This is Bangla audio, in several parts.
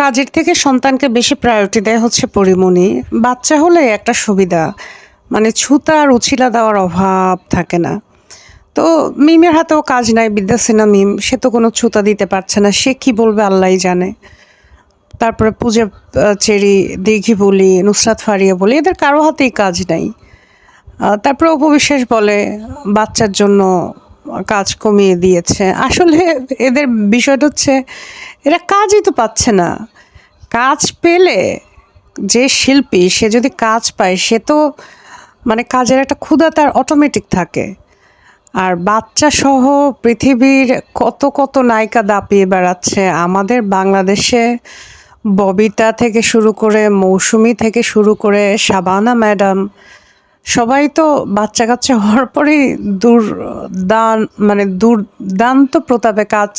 কাজের থেকে সন্তানকে বেশি প্রায়োরিটি দেয় হচ্ছে পরিমণি। বাচ্চা হলে একটা সুবিধা মানে ছুতা আর উছিলা দেওয়ার অভাব থাকে না। তো মিমের হাতেও কাজ নাই, বিদ্যাসিনা মিম, সে তো কোনো ছুতা দিতে পারছে না, সে কি বলবে আল্লাহই জানে। তারপরে পূজা চেরি, দিঘি বলি, নুসরাত ফারিয়া বলি, এদের কারও হাতেই কাজ নাই। তারপরে উপবিশ্বাস বলে, বাচ্চার জন্য কাজ কমিয়ে দিয়েছে। আসলে এদের বিষয়টা হচ্ছে, এরা কাজই তো পাচ্ছে না। কাজ পেলে যে শিল্পী, সে যদি কাজ পায়, সে তো মানে কাজের একটা ক্ষুধা তার অটোমেটিক থাকে। আর বাচ্চা সহ পৃথিবীর কত কত নায়িকা দাপিয়ে বেড়াচ্ছে। আমাদের বাংলাদেশে ববিতা থেকে শুরু করে, মৌসুমি থেকে শুরু করে শাবানা ম্যাডাম সবাই তো বাচ্চা কাচ্চা হওয়ার পরেই দূর দান মানে দুর্দান্ত প্রতাপে কাজ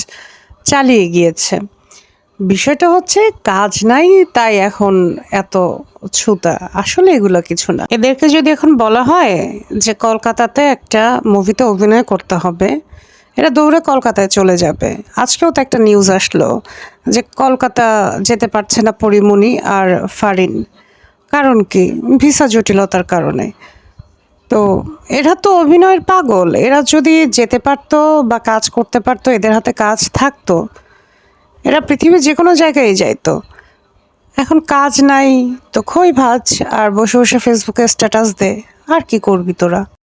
চালিয়ে গিয়েছে। বিষয়টা হচ্ছে কাজ নাই, তাই এখন এত ছুতা। আসলে এগুলো কিছু না। এদেরকে যদি এখন বলা হয় যে কলকাতাতে একটা মুভিতে অভিনয় করতে হবে, এরা দৌড়ে কলকাতায় চলে যাবে। আজকেও তো একটা নিউজ আসলো যে কলকাতা যেতে পারছে না পরিমণি আর ফারিন। কারণ কি? ভিসা জটিলতার কারণে। তো এরা তো অভিনয়ের পাগল। এরা যদি যেতে পারতো বা কাজ করতে পারতো, এদের হাতে কাজ থাকতো, এরা পৃথিবীর যে কোনো জায়গায় যাইতো। এখন কাজ নাই, তো খই ভাজ? আর বসে বসে ফেসবুকে স্ট্যাটাস দে, আর কি করবি তোরা?